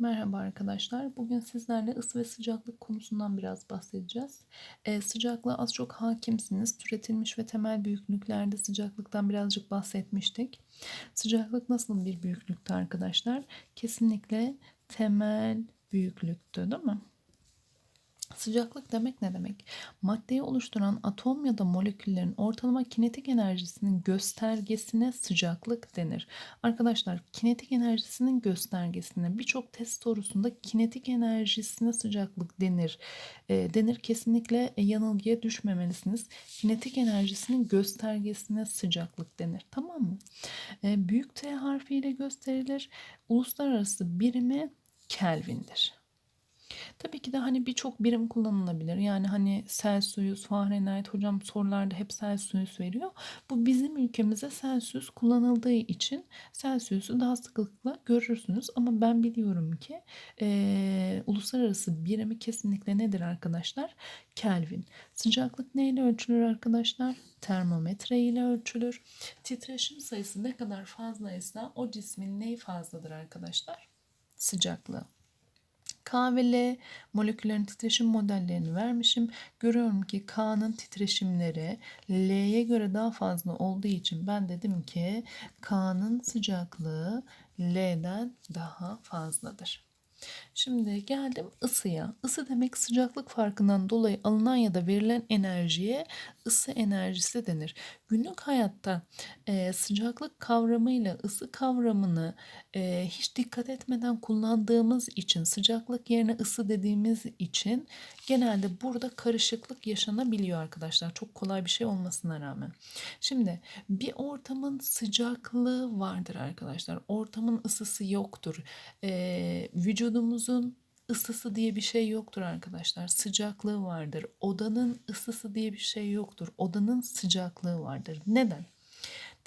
Merhaba arkadaşlar. Bugün sizlerle ısı ve sıcaklık konusundan biraz bahsedeceğiz. Ee, sıcaklığa az çok hakimsiniz. Türetilmiş ve temel büyüklüklerde sıcaklıktan birazcık bahsetmiştik. Sıcaklık nasıl bir büyüklüktü arkadaşlar? Kesinlikle temel büyüklüktü değil mi? Sıcaklık demek ne demek? Maddeyi oluşturan atom ya da moleküllerin ortalama kinetik enerjisinin göstergesine sıcaklık denir. Arkadaşlar kinetik enerjisinin göstergesine birçok test sorusunda kinetik enerjisine sıcaklık denir. E, denir kesinlikle yanılgıya düşmemelisiniz. Kinetik enerjisinin göstergesine sıcaklık denir. Tamam mı? E, büyük T harfiyle gösterilir. Uluslararası birimi Kelvin'dir. Tabii ki de hani birçok birim kullanılabilir. Yani hani Celsius, Fahrenheit hocam sorularda hep Celsius veriyor. Bu bizim ülkemize Celsius kullanıldığı için Celsius'u daha sıklıkla görürsünüz. Ama ben biliyorum ki e, uluslararası birimi kesinlikle nedir arkadaşlar? Kelvin. Sıcaklık neyle ölçülür arkadaşlar? Termometre ile ölçülür. Titreşim sayısı ne kadar fazlaysa o cismin neyi fazladır arkadaşlar? Sıcaklığı. K ve L moleküllerin titreşim modellerini vermişim. Görüyorum ki K'nın titreşimleri L'ye göre daha fazla olduğu için ben dedim ki K'nın sıcaklığı L'den daha fazladır. Şimdi geldim ısıya. Isı demek sıcaklık farkından dolayı alınan ya da verilen enerjiye ısı enerjisi denir. Günlük hayatta e, sıcaklık kavramıyla ısı kavramını e, hiç dikkat etmeden kullandığımız için sıcaklık yerine ısı dediğimiz için genelde burada karışıklık yaşanabiliyor arkadaşlar. Çok kolay bir şey olmasına rağmen. Şimdi bir ortamın sıcaklığı vardır arkadaşlar. Ortamın ısısı yoktur. E, vücudumuzun ısısı diye bir şey yoktur arkadaşlar. Sıcaklığı vardır. Odanın ısısı diye bir şey yoktur. Odanın sıcaklığı vardır. Neden?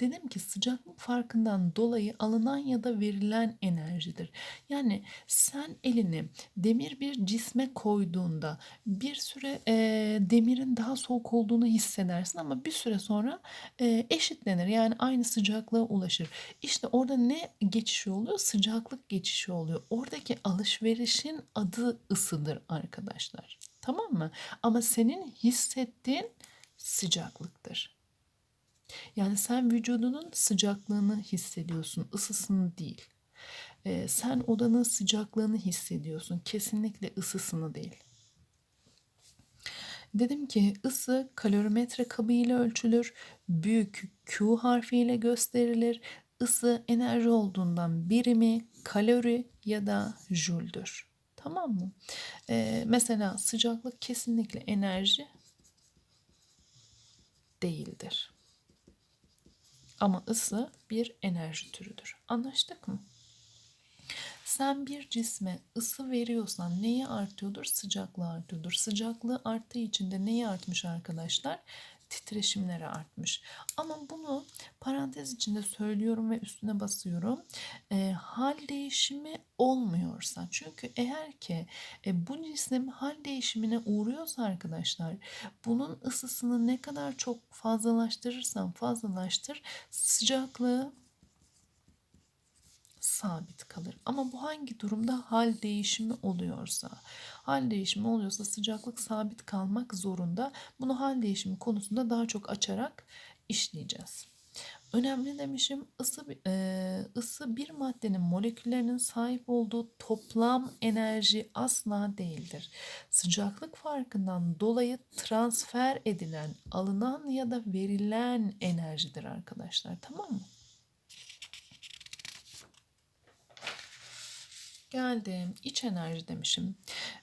Dedim ki sıcaklık farkından dolayı alınan ya da verilen enerjidir. Yani sen elini demir bir cisme koyduğunda bir süre e, demirin daha soğuk olduğunu hissedersin ama bir süre sonra e, eşitlenir. Yani aynı sıcaklığa ulaşır. İşte orada ne geçişi oluyor? Sıcaklık geçişi oluyor. Oradaki alışverişin adı ısıdır arkadaşlar. Tamam mı? Ama senin hissettiğin sıcaklıktır. Yani sen vücudunun sıcaklığını hissediyorsun, ısısını değil. Ee, sen odanın sıcaklığını hissediyorsun, kesinlikle ısısını değil. Dedim ki ısı kalorimetre kabı ile ölçülür, büyük Q harfiyle gösterilir. Isı enerji olduğundan birimi kalori ya da jüldür. Tamam mı? Ee, mesela sıcaklık kesinlikle enerji değildir. Ama ısı bir enerji türüdür. Anlaştık mı? Sen bir cisme ısı veriyorsan neyi artıyordur? Sıcaklığı artıyordur. Sıcaklığı arttığı için de neyi artmış arkadaşlar? Titreşimleri artmış. Ama bunu parantez içinde söylüyorum ve üstüne basıyorum. E, hal değişimi olmuyorsa çünkü eğer ki e, bu cisim hal değişimine uğruyorsa arkadaşlar bunun ısısını ne kadar çok fazlalaştırırsan fazlalaştır sıcaklığı sabit kalır. Ama bu hangi durumda hal değişimi oluyorsa, hal değişimi oluyorsa sıcaklık sabit kalmak zorunda. Bunu hal değişimi konusunda daha çok açarak işleyeceğiz. Önemli demişim ısı, e, ısı bir maddenin moleküllerinin sahip olduğu toplam enerji asla değildir. Sıcaklık farkından dolayı transfer edilen, alınan ya da verilen enerjidir arkadaşlar. Tamam mı? Geldim. İç enerji demişim.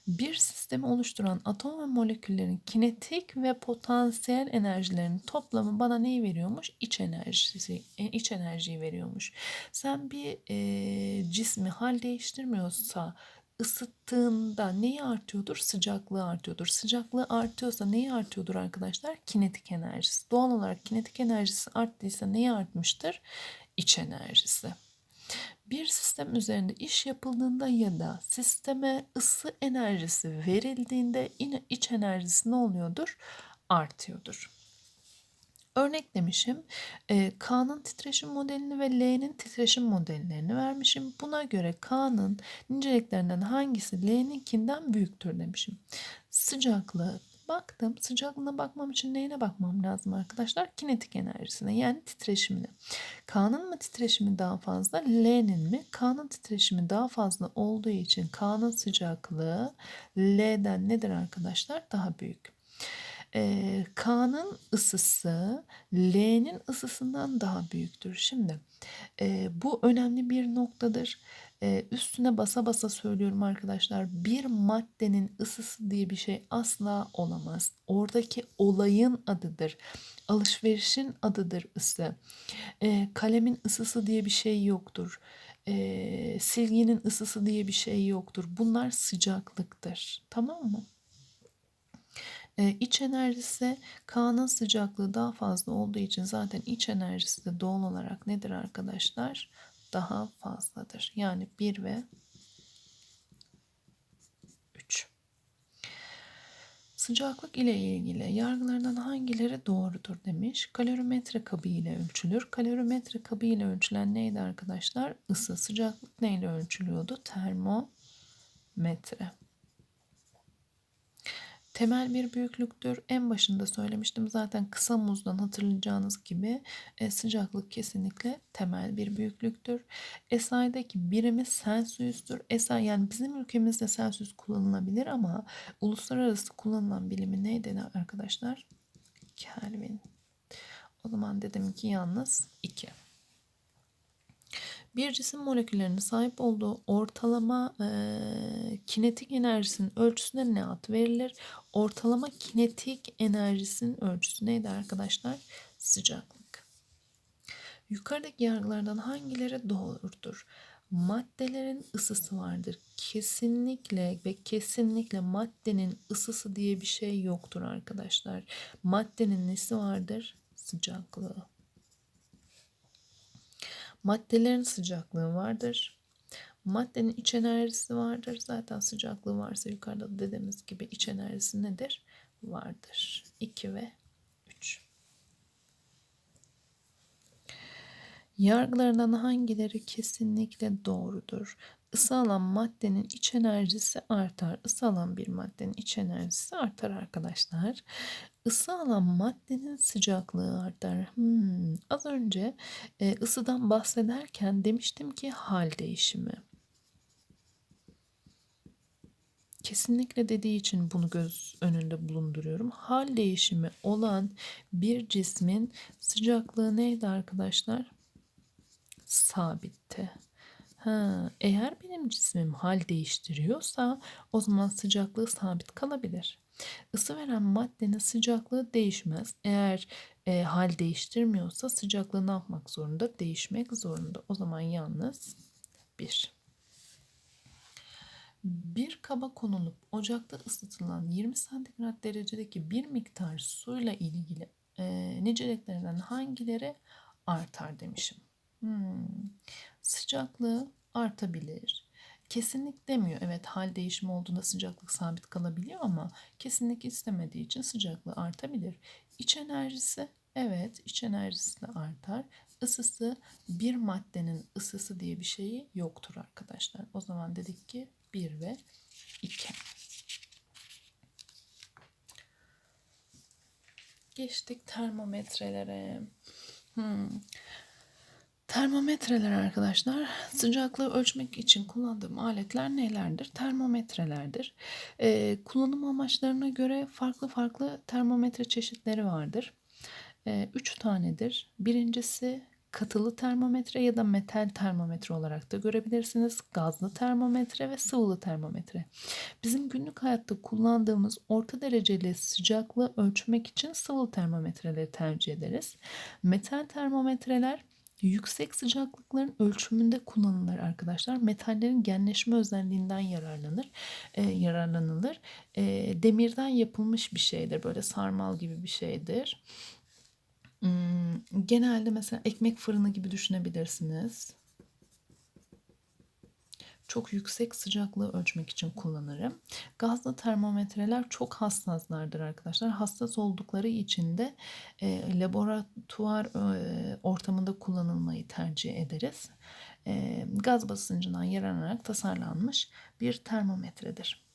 Bir sistemi oluşturan atom ve moleküllerin kinetik ve potansiyel enerjilerinin toplamı bana neyi veriyormuş? İç enerjisi, e, iç enerjiyi veriyormuş. Sen bir e, cismi hal değiştirmiyorsa ısıttığında neyi artıyordur? Sıcaklığı artıyordur. Sıcaklığı artıyorsa neyi artıyordur arkadaşlar? Kinetik enerjisi. Doğal olarak kinetik enerjisi arttıysa neyi artmıştır? İç enerjisi. Bir sistem üzerinde iş yapıldığında ya da sisteme ısı enerjisi verildiğinde iç enerjisi ne oluyordur? Artıyordur. Örnek demişim. E, K'nın titreşim modelini ve L'nin titreşim modellerini vermişim. Buna göre K'nın niceliklerinden hangisi L'ninkinden büyüktür demişim. Sıcaklığı baktım. Sıcaklığına bakmam için neyine bakmam lazım arkadaşlar? Kinetik enerjisine yani titreşimine. K'nın mı titreşimi daha fazla? L'nin mi? K'nın titreşimi daha fazla olduğu için K'nın sıcaklığı L'den nedir arkadaşlar? Daha büyük. Ee, K'nın ısısı L'nin ısısından daha büyüktür. Şimdi e, bu önemli bir noktadır. E, üstüne basa basa söylüyorum arkadaşlar. Bir maddenin ısısı diye bir şey asla olamaz. Oradaki olayın adıdır. Alışverişin adıdır ısı. E, kalemin ısısı diye bir şey yoktur. E, silginin ısısı diye bir şey yoktur. Bunlar sıcaklıktır. Tamam mı? E, iç enerjisi K'nın sıcaklığı daha fazla olduğu için zaten iç enerjisi de doğal olarak nedir arkadaşlar? Daha fazladır. Yani 1 ve 3. Sıcaklık ile ilgili yargılardan hangileri doğrudur demiş. Kalorimetre kabı ile ölçülür. Kalorimetre kabı ile ölçülen neydi arkadaşlar? Isı. Sıcaklık neyle ölçülüyordu? Termometre temel bir büyüklüktür. En başında söylemiştim zaten kısa muzdan hatırlayacağınız gibi e, sıcaklık kesinlikle temel bir büyüklüktür. SI'deki birimi Celsius'tur. SI yani bizim ülkemizde Celsius kullanılabilir ama uluslararası kullanılan bilimi neydi arkadaşlar? Kelvin. O zaman dedim ki yalnız 2. Bir cisim moleküllerinin sahip olduğu ortalama e, kinetik enerjisinin ölçüsüne ne ad verilir? Ortalama kinetik enerjisinin ölçüsü neydi arkadaşlar? Sıcaklık. Yukarıdaki yargılardan hangileri doğrudur? Maddelerin ısısı vardır. Kesinlikle ve kesinlikle maddenin ısısı diye bir şey yoktur arkadaşlar. Maddenin nesi vardır? Sıcaklığı. Maddelerin sıcaklığı vardır. Maddenin iç enerjisi vardır. Zaten sıcaklığı varsa yukarıda da dediğimiz gibi iç enerjisi nedir? Vardır. 2 ve 3. Yargılarından hangileri kesinlikle doğrudur? Isı alan maddenin iç enerjisi artar. Isı alan bir maddenin iç enerjisi artar arkadaşlar. Isı alan maddenin sıcaklığı artar. Hmm, az önce e, ısıdan bahsederken demiştim ki hal değişimi. Kesinlikle dediği için bunu göz önünde bulunduruyorum. Hal değişimi olan bir cismin sıcaklığı neydi arkadaşlar? Sabitti. Ha, eğer benim cismim hal değiştiriyorsa o zaman sıcaklığı sabit kalabilir. Isı veren maddenin sıcaklığı değişmez. Eğer e, hal değiştirmiyorsa sıcaklığı ne yapmak zorunda? Değişmek zorunda. O zaman yalnız bir. Bir kaba konulup ocakta ısıtılan 20 santigrat derecedeki bir miktar suyla ilgili e, niceliklerinden hangileri artar demişim. Hmm. Sıcaklığı artabilir. Kesinlik demiyor. Evet hal değişimi olduğunda sıcaklık sabit kalabiliyor ama kesinlik istemediği için sıcaklığı artabilir. İç enerjisi evet iç enerjisi de artar. Isısı bir maddenin ısısı diye bir şeyi yoktur arkadaşlar. O zaman dedik ki 1 ve 2. Geçtik termometrelere. Hmm. Termometreler arkadaşlar sıcaklığı ölçmek için kullandığım aletler nelerdir? Termometrelerdir. Ee, kullanım amaçlarına göre farklı farklı termometre çeşitleri vardır. Ee, üç tanedir. Birincisi katılı termometre ya da metal termometre olarak da görebilirsiniz. Gazlı termometre ve sıvılı termometre. Bizim günlük hayatta kullandığımız orta dereceli sıcaklığı ölçmek için sıvı termometreleri tercih ederiz. Metal termometreler yüksek sıcaklıkların ölçümünde kullanılır arkadaşlar. Metallerin genleşme özelliğinden yararlanır. E, yararlanılır. E, demirden yapılmış bir şeydir. Böyle sarmal gibi bir şeydir. Hmm, genelde mesela ekmek fırını gibi düşünebilirsiniz. Çok yüksek sıcaklığı ölçmek için kullanırım. Gazlı termometreler çok hassaslardır arkadaşlar. Hassas oldukları için de e, laboratuvar e, ortamında kullanılmayı tercih ederiz. E, gaz basıncından yararlanarak tasarlanmış bir termometredir.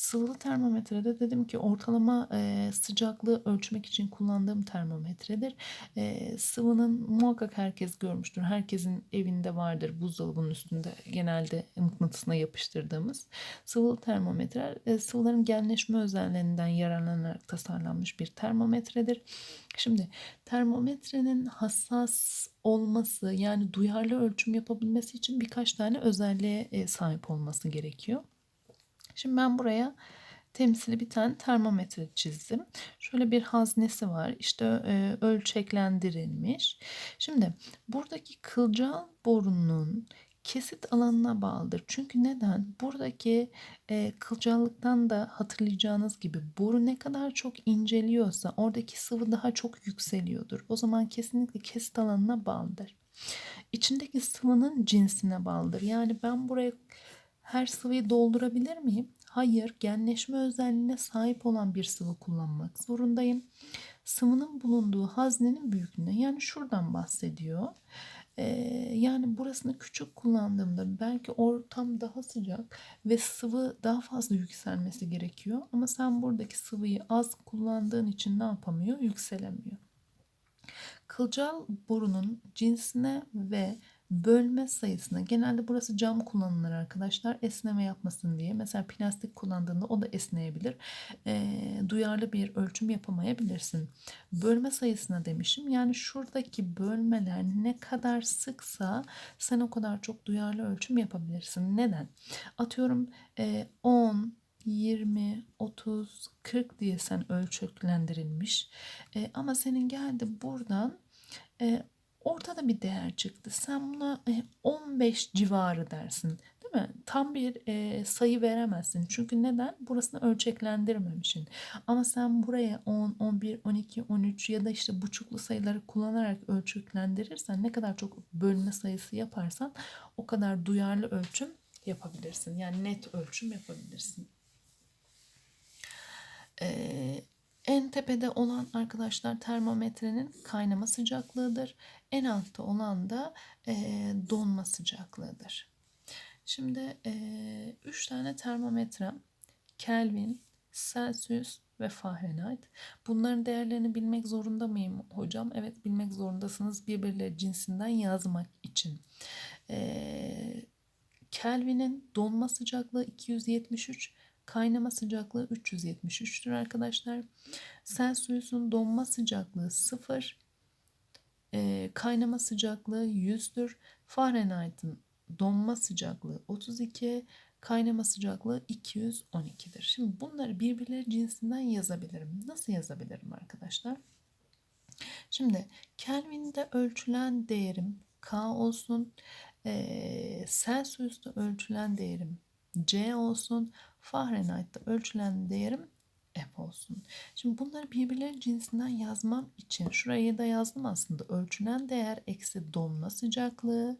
Sıvılı termometrede dedim ki ortalama e, sıcaklığı ölçmek için kullandığım termometredir. E, sıvının muhakkak herkes görmüştür. Herkesin evinde vardır buzdolabının üstünde genelde mıknatısına yapıştırdığımız. Sıvılı termometre e, sıvıların genleşme özelliğinden yararlanarak tasarlanmış bir termometredir. Şimdi termometrenin hassas olması yani duyarlı ölçüm yapabilmesi için birkaç tane özelliğe sahip olması gerekiyor. Şimdi ben buraya temsili bir tane termometre çizdim. Şöyle bir haznesi var. İşte e, ölçeklendirilmiş. Şimdi buradaki kılcal borunun kesit alanına bağlıdır. Çünkü neden? Buradaki e, kılcallıktan da hatırlayacağınız gibi boru ne kadar çok inceliyorsa oradaki sıvı daha çok yükseliyordur. O zaman kesinlikle kesit alanına bağlıdır. İçindeki sıvının cinsine bağlıdır. Yani ben buraya her sıvıyı doldurabilir miyim? Hayır, genleşme özelliğine sahip olan bir sıvı kullanmak zorundayım. Sıvının bulunduğu haznenin büyüklüğüne yani şuradan bahsediyor. Ee, yani burasını küçük kullandığımda belki ortam daha sıcak ve sıvı daha fazla yükselmesi gerekiyor. Ama sen buradaki sıvıyı az kullandığın için ne yapamıyor? Yükselemiyor. Kılcal borunun cinsine ve bölme sayısına genelde burası cam kullanılır arkadaşlar esneme yapmasın diye. Mesela plastik kullandığında o da esneyebilir. E, duyarlı bir ölçüm yapamayabilirsin. Bölme sayısına demişim. Yani şuradaki bölmeler ne kadar sıksa sen o kadar çok duyarlı ölçüm yapabilirsin. Neden? Atıyorum e, 10 20, 30, 40 diye sen ölçeklendirilmiş. E, ama senin geldi buradan e, ortada bir değer çıktı. Sen buna 15 e, civarı dersin. Değil mi? Tam bir e, sayı veremezsin. Çünkü neden? Burasını ölçeklendirmemişsin. Ama sen buraya 10, 11, 12, 13 ya da işte buçuklu sayıları kullanarak ölçeklendirirsen ne kadar çok bölme sayısı yaparsan o kadar duyarlı ölçüm yapabilirsin. Yani net ölçüm yapabilirsin. Ee, en tepede olan arkadaşlar termometrenin kaynama sıcaklığıdır. En altta olan da e, donma sıcaklığıdır. Şimdi e, üç tane termometrem Kelvin, Celsius ve Fahrenheit. Bunların değerlerini bilmek zorunda mıyım hocam? Evet bilmek zorundasınız birbirleri cinsinden yazmak için. E, Kelvin'in donma sıcaklığı 273, Kaynama sıcaklığı 373'tür arkadaşlar. Celsius'un donma sıcaklığı 0. E, kaynama sıcaklığı 100'dür. Fahrenheit'in donma sıcaklığı 32. Kaynama sıcaklığı 212'dir. Şimdi bunları birbirleri cinsinden yazabilirim. Nasıl yazabilirim arkadaşlar? Şimdi Kelvin'de ölçülen değerim K olsun. E, Celsius'ta ölçülen değerim C olsun. Fahrenheit'ta ölçülen değerim F olsun. Şimdi bunları birbirleri cinsinden yazmam için şuraya da yazdım aslında. Ölçülen değer eksi donma sıcaklığı,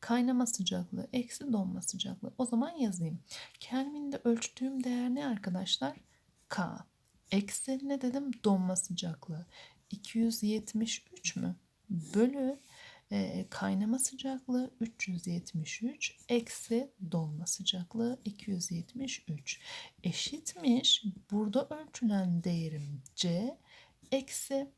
kaynama sıcaklığı eksi donma sıcaklığı. O zaman yazayım. Kelvin'de ölçtüğüm değer ne arkadaşlar? K. Eksi ne dedim? Donma sıcaklığı. 273 mü? Bölü e, kaynama sıcaklığı 373 eksi donma sıcaklığı 273 eşitmiş. Burada ölçülen değerim C eksi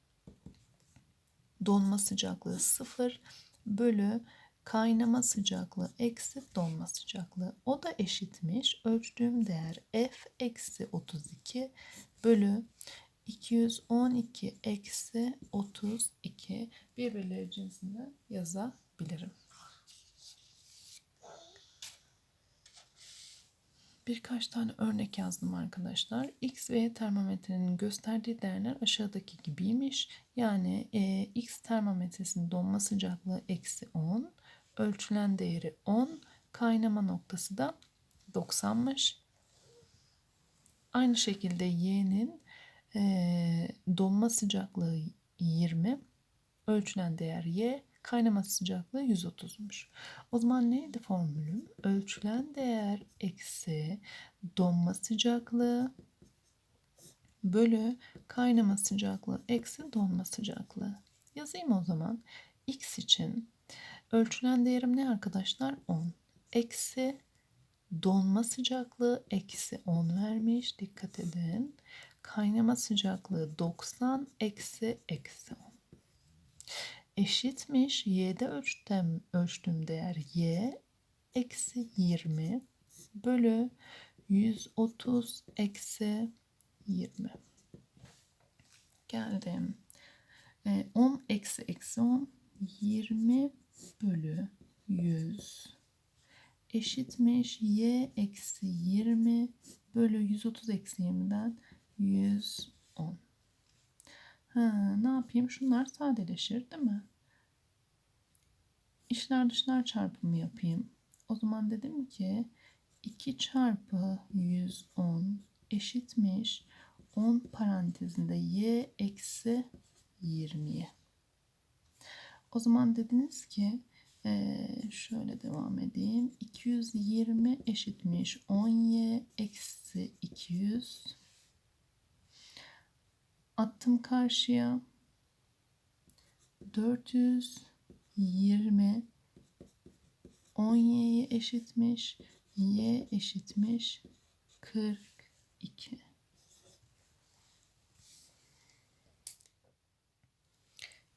donma sıcaklığı 0 bölü kaynama sıcaklığı eksi donma sıcaklığı. O da eşitmiş. Ölçtüğüm değer F eksi 32 bölü 212 eksi 32 birbirleri cinsinden yazabilirim. Birkaç tane örnek yazdım arkadaşlar. X ve Y termometrenin gösterdiği değerler aşağıdaki gibiymiş. Yani e, X termometresinin donma sıcaklığı eksi 10. Ölçülen değeri 10. Kaynama noktası da 90'mış. Aynı şekilde Y'nin e, donma sıcaklığı 20. Ölçülen değer Y. Kaynama sıcaklığı 130'muş. O zaman neydi formülüm? Ölçülen değer eksi donma sıcaklığı bölü kaynama sıcaklığı eksi donma sıcaklığı. Yazayım o zaman. X için ölçülen değerim ne arkadaşlar? 10. Eksi donma sıcaklığı eksi 10 vermiş. Dikkat edin. Kaynama sıcaklığı 90 eksi eksi 10. Eşitmiş. Y'de ölçtüm, ölçtüğüm değer Y eksi 20 bölü 130 eksi 20. Geldim. 10 e, eksi eksi 10 20 bölü 100 eşitmiş y eksi 20 bölü 130 eksi 20'den 110. Ha, ne yapayım? Şunlar sadeleşir değil mi? İşler dışlar çarpımı yapayım. O zaman dedim ki 2 çarpı 110 eşitmiş 10 parantezinde y eksi 20'ye. O zaman dediniz ki ee, şöyle devam edeyim. 220 eşitmiş 10y eksi 200. Attım karşıya. 420 10y'ye eşitmiş. y eşitmiş 42.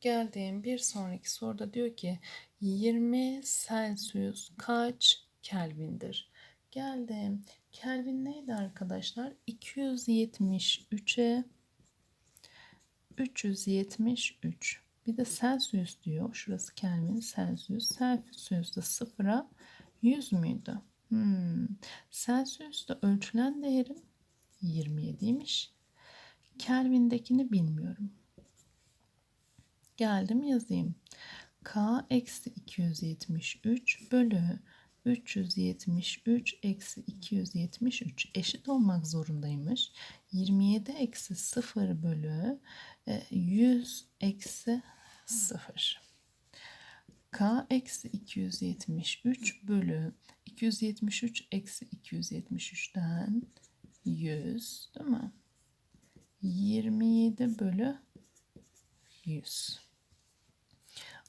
Geldiğim bir sonraki soruda diyor ki 20 Celsius kaç Kelvin'dir? Geldim. Kelvin neydi arkadaşlar? 273'e 373. Bir de Celsius diyor. Şurası Kelvin Celsius. Celsius da sıfıra 100 müydü? Hmm. Celsius'ta ölçülen değerim 27'ymiş. Kelvin'dekini bilmiyorum. Geldim yazayım. K eksi 273 bölü 373 eksi 273 eşit olmak zorundaymış. 27 eksi 0 bölü 100 e, eksi 0. K eksi 273 bölü 273 eksi 273'ten 100 değil mi? 27 bölü 100.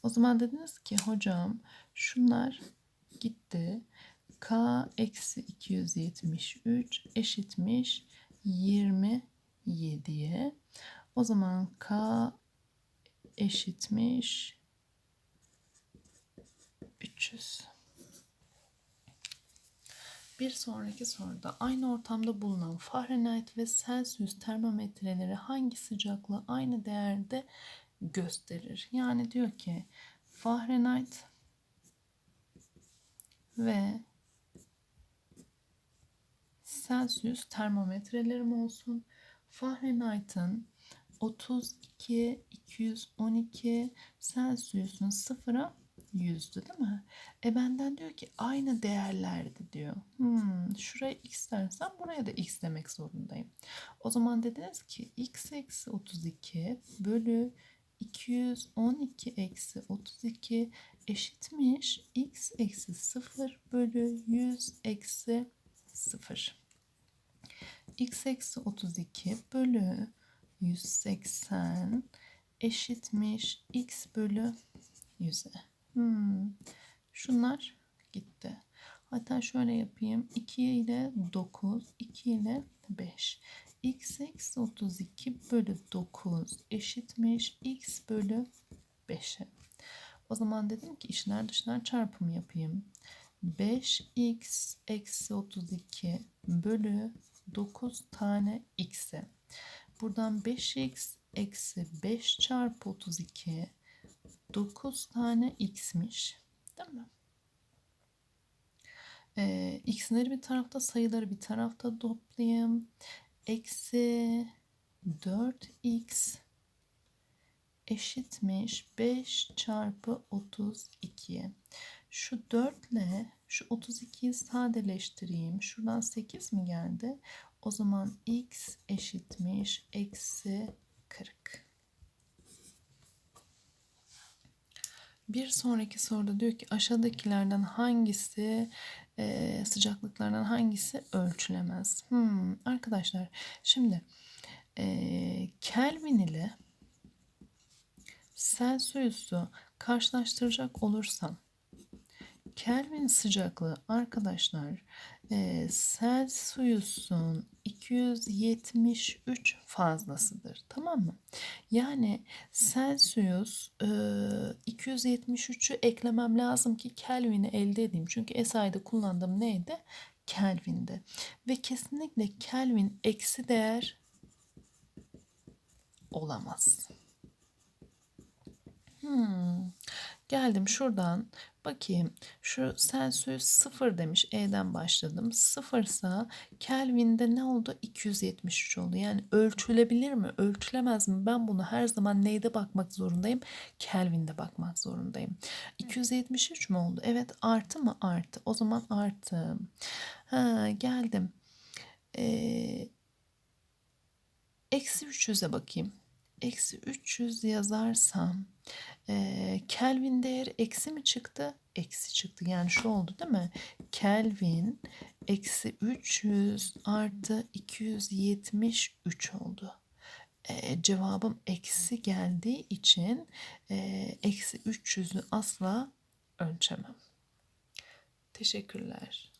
O zaman dediniz ki hocam şunlar gitti. K eksi 273 eşitmiş 27'ye. O zaman K eşitmiş 300. Bir sonraki soruda aynı ortamda bulunan Fahrenheit ve Celsius termometreleri hangi sıcaklığı aynı değerde gösterir. Yani diyor ki Fahrenheit ve Celsius termometrelerim olsun. Fahrenheit'ın 32 212 Celsius'un sıfıra yüzdü değil mi? E benden diyor ki aynı değerlerdi diyor. Hmm, şuraya x dersem buraya da x demek zorundayım. O zaman dediniz ki x eksi 32 bölü 212 eksi 32 eşitmiş x eksi 0 bölü 100 eksi 0. x eksi 32 bölü 180 eşitmiş x bölü 100'e. Hmm. Şunlar gitti. Hatta şöyle yapayım. 2 ile 9, 2 ile 5 x eksi 32 bölü 9 eşitmiş x bölü 5'e. O zaman dedim ki işler dışlar çarpımı yapayım. 5x eksi 32 bölü 9 tane x'e. Buradan 5x eksi 5 çarpı 32 9 tane x'miş. Değil mi? Ee, x'leri bir tarafta sayıları bir tarafta toplayayım eksi 4x eşitmiş 5 çarpı 32'ye. Şu 4 ile şu 32'yi sadeleştireyim. Şuradan 8 mi geldi? O zaman x eşitmiş eksi 40. Bir sonraki soruda diyor ki aşağıdakilerden hangisi e, sıcaklıklardan hangisi ölçülemez? Hmm, arkadaşlar şimdi e, Kelvin ile Celsius'u karşılaştıracak olursam Kelvin sıcaklığı arkadaşlar e, Celsius'un 273 fazlasıdır. Tamam mı? Yani Celsius e, 273'ü eklemem lazım ki Kelvin'i elde edeyim. Çünkü SI'de kullandığım neydi? Kelvin'de. Ve kesinlikle Kelvin eksi değer olamaz. Hmm. Geldim şuradan bakayım. Şu Celsius 0 demiş. E'den başladım. 0 ise Kelvin'de ne oldu? 273 oldu. Yani ölçülebilir mi? Ölçülemez mi? Ben bunu her zaman neyde bakmak zorundayım? Kelvin'de bakmak zorundayım. 273 mü oldu? Evet artı mı? Artı. O zaman artı. Ha, geldim. Ee, eksi 300'e bakayım. Eksi 300 yazarsam e, Kelvin değeri eksi mi çıktı? Eksi çıktı. Yani şu oldu değil mi? Kelvin eksi 300 artı 273 oldu. E, cevabım eksi geldiği için e, eksi 300'ü asla ölçemem. Teşekkürler.